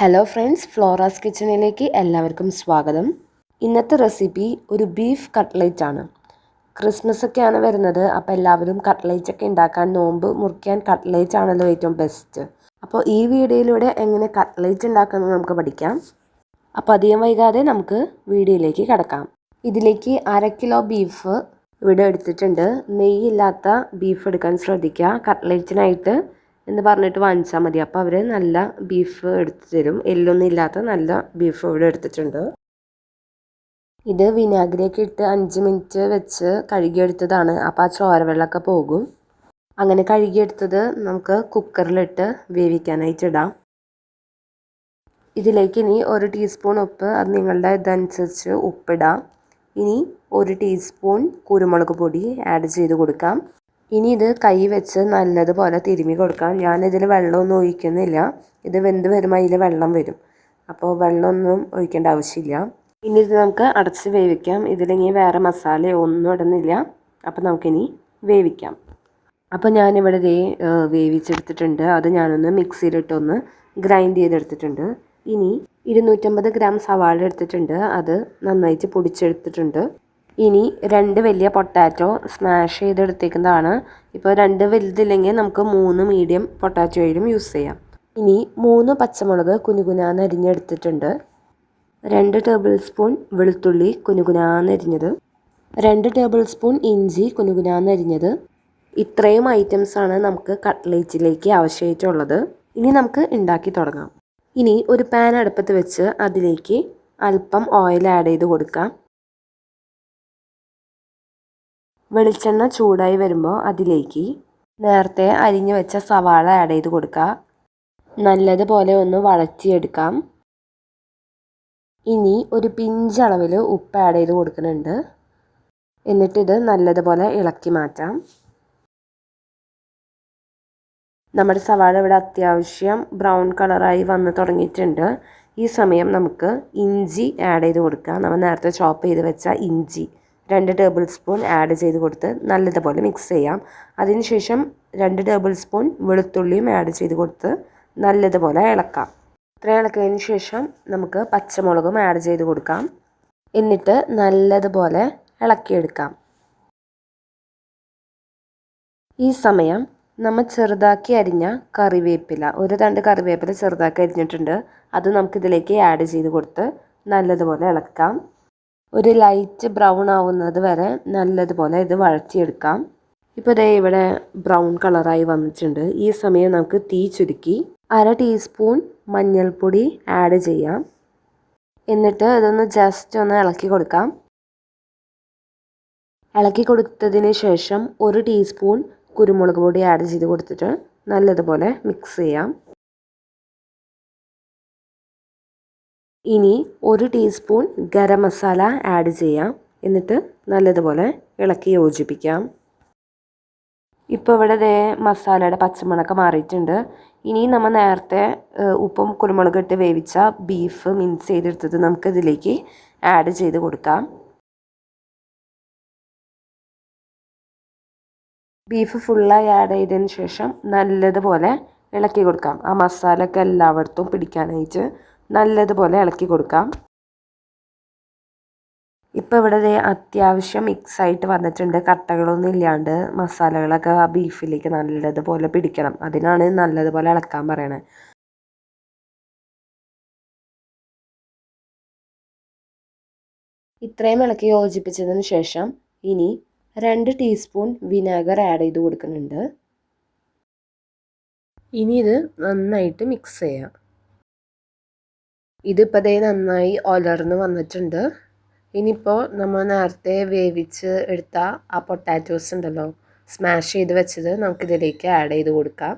Hello friends Flora's കിച്ചണിലേക്ക് എല്ലാവർക്കും സ്വാഗതം. ഇന്നത്തെ റെസിപ്പി ഒരു ബീഫ് കട്ട്ലേറ്റ് ആണ്. ക്രിസ്മസ് ഒക്കെയാണ് വരുന്നത് അപ്പോൾ എല്ലാവരും കട്ട്ലേറ്റ് ഒക്കെ ഉണ്ടാക്കാൻ നോമ്പ് മുറിക്കാൻ കട്ട്ലേറ്റ് ആണല്ലോ ഏറ്റവും ബെസ്റ്റ് അപ്പോൾ ഈ വീഡിയോയിലൂടെ എങ്ങനെ കട്ട്ലേറ്റ് ഉണ്ടാക്കുന്നത് നമുക്ക് പഠിക്കാം. അപ്പോൾ അധികം വൈകാതെ നമുക്ക് വീഡിയോയിലേക്ക് കിടക്കാം. ഇതിലേക്ക് അര കിലോ ബീഫ് ഇവിടെ എടുത്തിട്ടുണ്ട്. നെയ്യില്ലാത്ത ബീഫ് എടുക്കാൻ ശ്രദ്ധിക്കുക. കട്ട്ലേറ്റിനായിട്ട് എന്ന് പറഞ്ഞിട്ട് വാങ്ങിച്ചാൽ മതി. അപ്പോൾ അവർ നല്ല ബീഫ് എടുത്തു തരും. എല്ലൊന്നും ഇല്ലാത്ത നല്ല ബീഫ് ഇവിടെ എടുത്തിട്ടുണ്ട്. ഇത് വിനാഗിരിയൊക്കെ ഇട്ട് അഞ്ച് മിനിറ്റ് വെച്ച് കഴുകിയെടുത്തതാണ്. അപ്പോൾ ആ ചോരവെള്ളമൊക്കെ പോകും. അങ്ങനെ കഴുകിയെടുത്തത് നമുക്ക് കുക്കറിലിട്ട് വേവിക്കാനായിട്ട് ഇടാം. ഇതിലേക്ക് ഇനി ഒരു ടീസ്പൂൺ ഉപ്പ് അത് നിങ്ങളുടെ ഇതനുസരിച്ച് ഉപ്പിടാം. ഇനി ഒരു ടീസ്പൂൺ കുരുമുളക് പൊടി ആഡ് ചെയ്ത് കൊടുക്കാം. ഇനി ഇത് കൈ വെച്ച് നല്ലതുപോലെ തിരുമി കൊടുക്കാം. ഞാനിതിൽ വെള്ളമൊന്നും ഒഴിക്കുന്നില്ല. ഇത് വെന്ത് വരുമ്പോൾ അതിൽ വെള്ളം വരും. അപ്പോൾ വെള്ളമൊന്നും ഒഴിക്കേണ്ട ആവശ്യമില്ല. ഇനി ഇത് നമുക്ക് അടച്ച് വേവിക്കാം. ഇതിലിനി വേറെ മസാല ഒന്നും ഇടുന്നില്ല. അപ്പോൾ നമുക്കിനി വേവിക്കാം. അപ്പോൾ ഞാനിവിടെ ദേ വേവിച്ചെടുത്തിട്ടുണ്ട്. അത് ഞാനൊന്ന് മിക്സിയിലിട്ടൊന്ന് ഗ്രൈൻഡ് ചെയ്തെടുത്തിട്ടുണ്ട്. ഇനി ഇരുന്നൂറ്റമ്പത് ഗ്രാം സവാള എടുത്തിട്ടുണ്ട്. അത് നന്നായിട്ട് പൊടിച്ചെടുത്തിട്ടുണ്ട്. ഇനി രണ്ട് വലിയ പൊട്ടാറ്റോ സ്മാഷ് ചെയ്തെടുത്തേക്കുന്നതാണ്. ഇപ്പോൾ രണ്ട് വലുതില്ലെങ്കിൽ നമുക്ക് മൂന്ന് മീഡിയം പൊട്ടാറ്റോയിലും യൂസ് ചെയ്യാം. ഇനി മൂന്ന് പച്ചമുളക് കുനുകുനാന്ന് അരിഞ്ഞെടുത്തിട്ടുണ്ട്. രണ്ട് ടേബിൾ സ്പൂൺ വെളുത്തുള്ളി കുനുകുനാന്ന് അരിഞ്ഞത്. രണ്ട് ടേബിൾ സ്പൂൺ ഇഞ്ചി കുനുകുനാന്ന് അരിഞ്ഞത്. ഇത്രയും ഐറ്റംസാണ് നമുക്ക് കട്ട്ലേറ്റിലേക്ക് ആവശ്യമായിട്ടുള്ളത്. ഇനി നമുക്ക് ഉണ്ടാക്കി തുടങ്ങാം. ഇനി ഒരു പാൻ അടുപ്പത്ത് വെച്ച് അതിലേക്ക് അല്പം ഓയിൽ ആഡ് ചെയ്ത് കൊടുക്കാം. വെളിച്ചെണ്ണ ചൂടായി വരുമ്പോൾ അതിലേക്ക് നേരത്തെ അരിഞ്ഞു വെച്ച സവാള ആഡ് ചെയ്ത് കൊടുക്കുക നല്ലതുപോലെ ഒന്ന് വളച്ചിയെടുക്കാം ഇനി ഒരു പിഞ്ചളവിൽ ഉപ്പ് ആഡ് ചെയ്ത് കൊടുക്കുന്നുണ്ട്. എന്നിട്ടിത് നല്ലതുപോലെ ഇളക്കി മാറ്റാം. നമ്മുടെ സവാള ഇവിടെ അത്യാവശ്യം ബ്രൗൺ കളറായി വന്ന് തുടങ്ങിയിട്ടുണ്ട്. ഈ സമയം നമുക്ക് ഇഞ്ചി ആഡ് ചെയ്ത് കൊടുക്കാം. നമ്മൾ നേരത്തെ ചോപ്പ് ചെയ്ത് വെച്ച ഇഞ്ചി. രണ്ട് ടേബിൾ സ്പൂൺ ആഡ് ചെയ്ത് കൊടുത്ത് നല്ലതുപോലെ മിക്സ് ചെയ്യാം. അതിനുശേഷം രണ്ട് ടേബിൾ സ്പൂൺ വെളുത്തുള്ളിയും ആഡ് ചെയ്ത് കൊടുത്ത് നല്ലതുപോലെ ഇളക്കാം. ഇത്ര ഇളക്കിയതിന് ശേഷം നമുക്ക് പച്ചമുളകും ആഡ് ചെയ്ത് കൊടുക്കാം. എന്നിട്ട് നല്ലതുപോലെ ഇളക്കിയെടുക്കാം. ഈ സമയം നമ്മൾ ചെറുതാക്കി അരിഞ്ഞ കറിവേപ്പില ഒരു രണ്ട് കറിവേപ്പില ചെറുതാക്കി അരിഞ്ഞിട്ടുണ്ട്. അത് നമുക്കിതിലേക്ക് ആഡ് ചെയ്ത് കൊടുത്ത് നല്ലതുപോലെ ഇളക്കാം. ഒരു ലൈറ്റ് ബ്രൗൺ ആവുന്നത് വരെ നല്ലതുപോലെ ഇത് വഴറ്റിയെടുക്കാം. ഇപ്പോൾ ദേ ഇവിടെ ബ്രൗൺ കളറായി വന്നിട്ടുണ്ട്. ഈ സമയം നമുക്ക് തീ ചുരുക്കി അര ടീസ്പൂൺ മഞ്ഞൾപ്പൊടി ആഡ് ചെയ്യാം. എന്നിട്ട് ഇതൊന്ന് ജസ്റ്റ് ഒന്ന് ഇളക്കി കൊടുക്കാം. ഇളക്കി കൊടുത്തതിന് ശേഷം ഒരു ടീസ്പൂൺ കുരുമുളക് പൊടി ആഡ് ചെയ്ത് കൊടുത്തിട്ട് നല്ലതുപോലെ മിക്സ് ചെയ്യാം. ഇനി ഒരു ടീസ്പൂൺ ഗരം മസാല ആഡ് ചെയ്യാം. എന്നിട്ട് നല്ലതുപോലെ ഇളക്കി യോജിപ്പിക്കാം. ഇപ്പോൾ ഇവിടെ ദേ മസാലയുടെ പച്ചമുളക് മാറിയിട്ടുണ്ട്. ഇനി നമ്മൾ നേരത്തെ ഉപ്പും കുരുമുളക് ഇട്ട് വേവിച്ച ബീഫ് മിൻസ് ചെയ്തെടുത്തത് നമുക്ക് ഇതിലേക്ക് ആഡ് ചെയ്ത് കൊടുക്കാം. ബീഫ് ഫുള്ളായി ആഡ് ചെയ്തതിന് ശേഷം നല്ലതുപോലെ ഇളക്കി കൊടുക്കാം. ആ മസാലയൊക്കെ എല്ലായിടത്തും പിടിക്കാനായിട്ട് നല്ലതുപോലെ ഇളക്കി കൊടുക്കാം. ഇപ്പോൾ ഇവിടെ അത്യാവശ്യം മിക്സ് ആയിട്ട് വന്നിട്ടുണ്ട്. കട്ടകളൊന്നും ഇല്ലാണ്ട് മസാലകളൊക്കെ ആ ബീഫിലേക്ക് നല്ലതുപോലെ പിടിക്കണം. അതിനാണ് നല്ലതുപോലെ ഇളക്കാൻ പറയണത് ഇത്രയും ഇളക്കി യോജിപ്പിച്ചതിന് ശേഷം ഇനി രണ്ട് ടീസ്പൂൺ വിനാഗർ ആഡ് ചെയ്ത് കൊടുക്കുന്നുണ്ട്. ഇനി ഇത് നന്നായിട്ട് മിക്സ് ചെയ്യാം. ഇതിപ്പോൾ ദേ നന്നായി ഒലർന്ന് വന്നിട്ടുണ്ട്. ഇനിയിപ്പോൾ നമ്മൾ നേരത്തെ വേവിച്ച് എടുത്ത ആ പൊട്ടാറ്റോസ് ഉണ്ടല്ലോ സ്മാഷ് ചെയ്ത് വെച്ചത് നമുക്കിതിലേക്ക് ആഡ് ചെയ്ത് കൊടുക്കാം.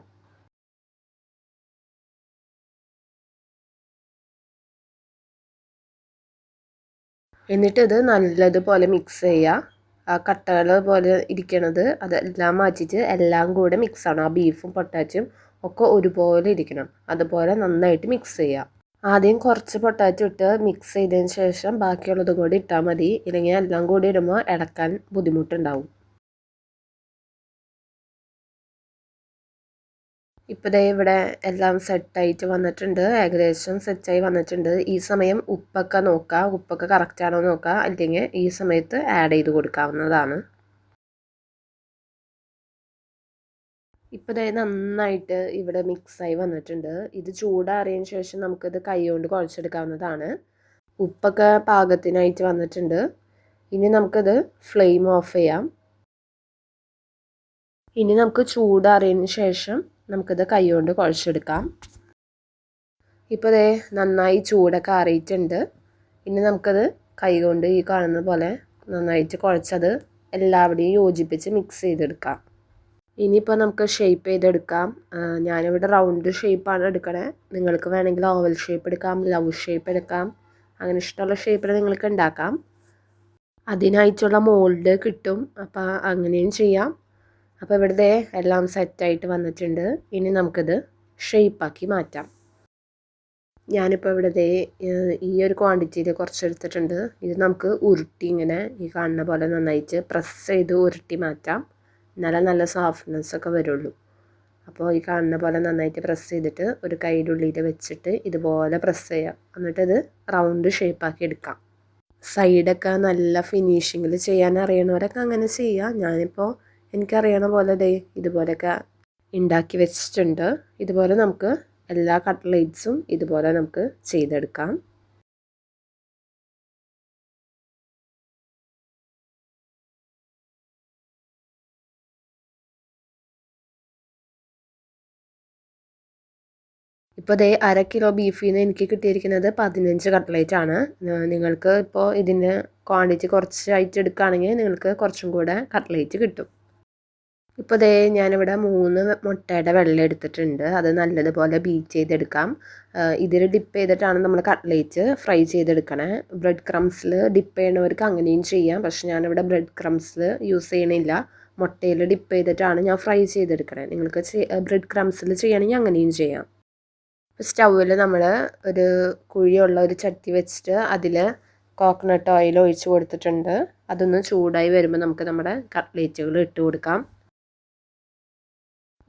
എന്നിട്ട് ഇത് നല്ലതുപോലെ മിക്സ് ചെയ്യുക ആ കട്ടകൾ പോലെ ഇരിക്കണത് അതെല്ലാം മാറ്റിയിട്ട് എല്ലാം കൂടെ മിക്സ് ആണ്. ആ ബീഫും പൊട്ടാച്ചും ഒക്കെ ഒരുപോലെ ഇരിക്കണം. അതുപോലെ നന്നായിട്ട് മിക്സ് ചെയ്യുക ആദ്യം കുറച്ച് പൊട്ടാറ്റോ ഇട്ട് മിക്സ് ചെയ്തതിന് ശേഷം ബാക്കിയുള്ളതും കൂടി ഇട്ടാൽ മതി. ഇല്ലെങ്കിൽ എല്ലാം കൂടി ഇടുമ്പോൾ ഇളക്കാൻ ബുദ്ധിമുട്ടുണ്ടാവും. ഇപ്പോൾ ദേ ഇവിടെ എല്ലാം സെറ്റായിട്ട് വന്നിട്ടുണ്ട്. ഏകദേശം സെറ്റായി വന്നിട്ടുണ്ട്. ഈ സമയം ഉപ്പൊക്കെ നോക്കുക ഉപ്പൊക്കെ കറക്റ്റാണോ നോക്കുക അല്ലെങ്കിൽ ഈ സമയത്ത് ആഡ് ചെയ്ത് കൊടുക്കാവുന്നതാണ്. ഇപ്പോൾ ദേ നന്നായിട്ട് ഇവിടെ മിക്സായി വന്നിട്ടുണ്ട്. ഇത് ചൂടാറിയതിന് ശേഷം നമുക്കിത് കൈ കൊണ്ട് കുഴച്ചെടുക്കാവുന്നതാണ്. ഉപ്പൊക്കെ പാകത്തിനായിട്ട് വന്നിട്ടുണ്ട്. ഇനി നമുക്കിത് ഫ്ലെയിം ഓഫ് ചെയ്യാം. ഇനി നമുക്ക് ചൂടാറിയതിന് ശേഷം നമുക്കിത് കൈ കൊണ്ട് കുഴച്ചെടുക്കാം. ഇപ്പോൾ ദേ നന്നായി ചൂടൊക്കെ ആറിയിട്ടുണ്ട്. ഇനി നമുക്കത് കൈ കൊണ്ട് ഈ കാണുന്ന പോലെ നന്നായിട്ട് കുഴച്ചത് എല്ലാവിടെയും യോജിപ്പിച്ച് മിക്സ് ചെയ്തെടുക്കാം. ഇനിയിപ്പോൾ നമുക്ക് ഷേപ്പ് ചെയ്തെടുക്കാം. ഞാനിവിടെ റൗണ്ട് ഷേപ്പാണ് എടുക്കണേ. നിങ്ങൾക്ക് വേണമെങ്കിൽ ഓവൽ ഷേപ്പ് എടുക്കാം ലവ് ഷേപ്പ് എടുക്കാം. അങ്ങനെ ഇഷ്ടമുള്ള ഷേപ്പിൽ നിങ്ങൾക്ക് ഉണ്ടാക്കാം. അതിനായിട്ടുള്ള മോൾഡ് കിട്ടും. അപ്പോൾ അങ്ങനെയും ചെയ്യാം. അപ്പോൾ ഇവിടുത്തെ എല്ലാം സെറ്റായിട്ട് വന്നിട്ടുണ്ട്. ഇനി നമുക്കിത് ഷേപ്പാക്കി മാറ്റാം. ഞാനിപ്പോൾ ഇവിടുത്തെ ഈ ഒരു ക്വാണ്ടിറ്റിയിൽ കുറച്ച് എടുത്തിട്ടുണ്ട്. ഇത് നമുക്ക് ഉരുട്ടി ഇങ്ങനെ ഈ കാണുന്ന പോലെ നന്നായിട്ട് പ്രസ് ചെയ്ത് ഉരുട്ടി മാറ്റാം. എന്നാലേ നല്ല സോഫ്റ്റ്നെസ് ഒക്കെ വരുള്ളൂ. അപ്പോൾ ഈ കാണുന്ന പോലെ നന്നായിട്ട് പ്രസ് ചെയ്തിട്ട് ഒരു കൈയുടെ ഉള്ളിൽ വെച്ചിട്ട് ഇതുപോലെ പ്രസ് ചെയ്യാം. എന്നിട്ടത് റൗണ്ട് ഷേപ്പാക്കി എടുക്കാം. സൈഡൊക്കെ നല്ല ഫിനിഷിങ്ങിൽ ചെയ്യാൻ അറിയണവരൊക്കെ അങ്ങനെ ചെയ്യാം. ഞാനിപ്പോൾ എനിക്കറിയണ പോലെ ദേ ഇതുപോലെയൊക്കെ ഉണ്ടാക്കി വെച്ചിട്ടുണ്ട്. ഇതുപോലെ നമുക്ക് എല്ലാ കട്ട്ലേറ്റ്സും ഇതുപോലെ നമുക്ക് ചെയ്തെടുക്കാം. ഇപ്പോൾ ദേ അര കിലോ ബീഫിൽ നിന്ന് എനിക്ക് കിട്ടിയിരിക്കുന്നത് പതിനഞ്ച് കട്ട്ലേറ്റ് ആണ്. നിങ്ങൾക്ക് ഇപ്പോൾ ഇതിന്റെ ക്വാണ്ടിറ്റി കുറച്ചായിട്ട് എടുക്കുകയാണെങ്കിൽ നിങ്ങൾക്ക് കുറച്ചും കൂടെ കട്ട്ലേറ്റ് കിട്ടും. ഇപ്പോൾ ദേ ഞാനിവിടെ മൂന്ന് മുട്ടയുടെ വെള്ളം എടുത്തിട്ടുണ്ട്. അത് നല്ലതുപോലെ ബീറ്റ് ചെയ്തെടുക്കാം. ഇതിൽ ഡിപ്പ് ചെയ്തിട്ടാണ് നമ്മൾ കട്ട്ലേറ്റ് ഫ്രൈ ചെയ്തെടുക്കണേ. ബ്രെഡ് ക്രംസിൽ ഡിപ്പ് ചെയ്യണവർക്ക് അങ്ങനെയും ചെയ്യാം. പക്ഷെ ഞാനിവിടെ ബ്രെഡ് ക്രംസിൽ യൂസ് ചെയ്യണില്ല. മുട്ടയിൽ ഡിപ്പ് ചെയ്തിട്ടാണ് ഞാൻ ഫ്രൈ ചെയ്തെടുക്കണേ. നിങ്ങൾക്ക് ബ്രെഡ് ക്രംസിൽ ചെയ്യണമെങ്കിൽ അങ്ങനെയും ചെയ്യാം. സ്റ്റൗവിൽ നമ്മൾ ഒരു കുഴിയുള്ള ഒരു ചട്ടി വെച്ചിട്ട് അതിൽ കോക്കനട്ട് ഓയിൽ ഒഴിച്ച് കൊടുത്തിട്ടുണ്ട്. അതൊന്ന് ചൂടായി വരുമ്പോൾ നമുക്ക് നമ്മുടെ കട്ട്ലേറ്റുകൾ ഇട്ട് കൊടുക്കാം.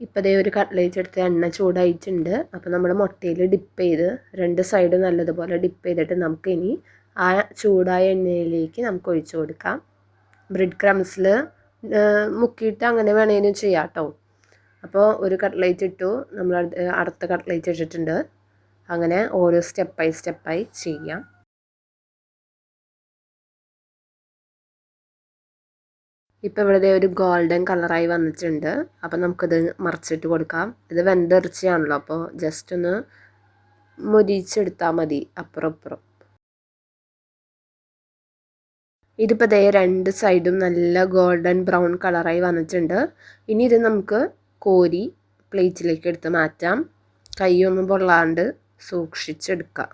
ഇപ്പോൾ ദേ ഒരു കട്ട്ലേറ്റ് എടുത്ത് എണ്ണ ചൂടായിട്ടുണ്ട്. അപ്പോൾ നമ്മൾ മുട്ടയിൽ ഡിപ്പ് ചെയ്ത് രണ്ട് സൈഡ് നല്ലതുപോലെ ഡിപ്പ് ചെയ്തിട്ട് നമുക്കിനി ആ ചൂടായ എണ്ണയിലേക്ക് നമുക്ക് ഒഴിച്ച് കൊടുക്കാം. ബ്രെഡ് ക്രംസിൽ മുക്കിയിട്ട് അങ്ങനെ വേണമെങ്കിലും ചെയ്യാം കേട്ടോ. അപ്പോൾ ഒരു കട്ട്ലേറ്റ് ഇട്ടു. നമ്മൾ അടുത്ത കട്ട്ലേറ്റ് ഇട്ടിട്ടുണ്ട്. അങ്ങനെ ഓരോ സ്റ്റെപ്പായി സ്റ്റെപ്പായി ചെയ്യാം. ഇപ്പോൾ ഇവിടെ ഒരു ഗോൾഡൻ കളറായി വന്നിട്ടുണ്ട്. അപ്പോൾ നമുക്കിത് മറിച്ചിട്ട് കൊടുക്കാം. ഇത് വെന്തെറിച്ചാണല്ലോ അപ്പോൾ ജസ്റ്റ് ഒന്ന് മുരിച്ചെടുത്താൽ മതി അപ്പുറം അപ്പുറം ഇതിപ്പോൾ ദേ രണ്ട് സൈഡും നല്ല ഗോൾഡൻ ബ്രൗൺ കളറായി വന്നിട്ടുണ്ട്. ഇനി ഇത് നമുക്ക് കോരി പ്ലേറ്റിലേക്ക് എടുത്ത് മാറ്റാം. കൈയൊന്നും പൊള്ളാണ്ട് സൂക്ഷിച്ചെടുക്കാം.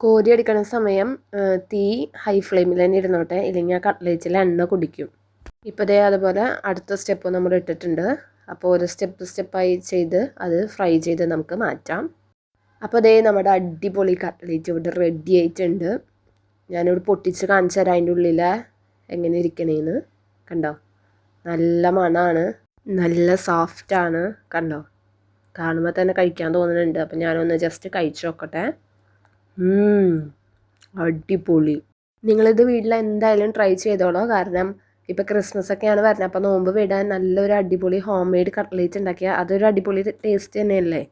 കോരി എടുക്കുന്ന സമയം തീ ഹൈ ഫ്ലെയിമിൽ തന്നെ ഇരുന്നോട്ടെ ഇല്ലെങ്കിൽ ആ കട്ട്ലേറ്റിൽ എണ്ണ കുടിക്കും. ഇപ്പോൾ ദേ അതുപോലെ അടുത്ത സ്റ്റെപ്പ് നമ്മൾ ഇട്ടിട്ടുണ്ട്. അപ്പോൾ ഒരു സ്റ്റെപ്പ് സ്റ്റെപ്പായി ചെയ്ത് അത് ഫ്രൈ ചെയ്ത് നമുക്ക് മാറ്റാം. അപ്പോൾ ദേ നമ്മുടെ അടിപൊളി കട്ട്ലേറ്റ് ഇവിടെ റെഡി ആയിട്ടുണ്ട്. ഞാനിവിടെ പൊട്ടിച്ച് കാണിച്ചു തരാം അതിന്റെ ഉള്ളിൽ എങ്ങനെ ഇരിക്കണേന്ന്. കണ്ടോ? നല്ല മണമാണ് നല്ല സോഫ്റ്റാണ് കണ്ടോ? കാണുമ്പോൾ തന്നെ കഴിക്കാൻ തോന്നുന്നുണ്ട്. അപ്പം ഞാനൊന്ന് ജസ്റ്റ് കഴിച്ചു നോക്കട്ടെ. അടിപൊളി. നിങ്ങളിത് വീട്ടിൽ എന്തായാലും ട്രൈ ചെയ്തോളൂ. കാരണം ഇപ്പോൾ ക്രിസ്മസ് ഒക്കെയാണ് വരുന്നത്. അപ്പോൾ നോമ്പ് വിടാൻ നല്ലൊരു അടിപൊളി ഹോം മെയ്ഡ് കട്ട്ലേറ്റ് ഉണ്ടാക്കിയ അതൊരു അടിപൊളി ടേസ്റ്റ് തന്നെയല്ലേ?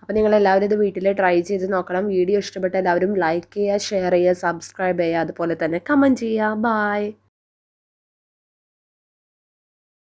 അപ്പോൾ നിങ്ങളെല്ലാവരും ഇത് വീട്ടിൽ ട്രൈ ചെയ്ത് നോക്കണം. വീഡിയോ ഇഷ്ടപ്പെട്ട എല്ലാവരും ലൈക്ക് ചെയ്യുക ഷെയർ ചെയ്യുക സബ്സ്ക്രൈബ് ചെയ്യുക. അതുപോലെ തന്നെ കമന്റ് ചെയ്യുക. ബായ്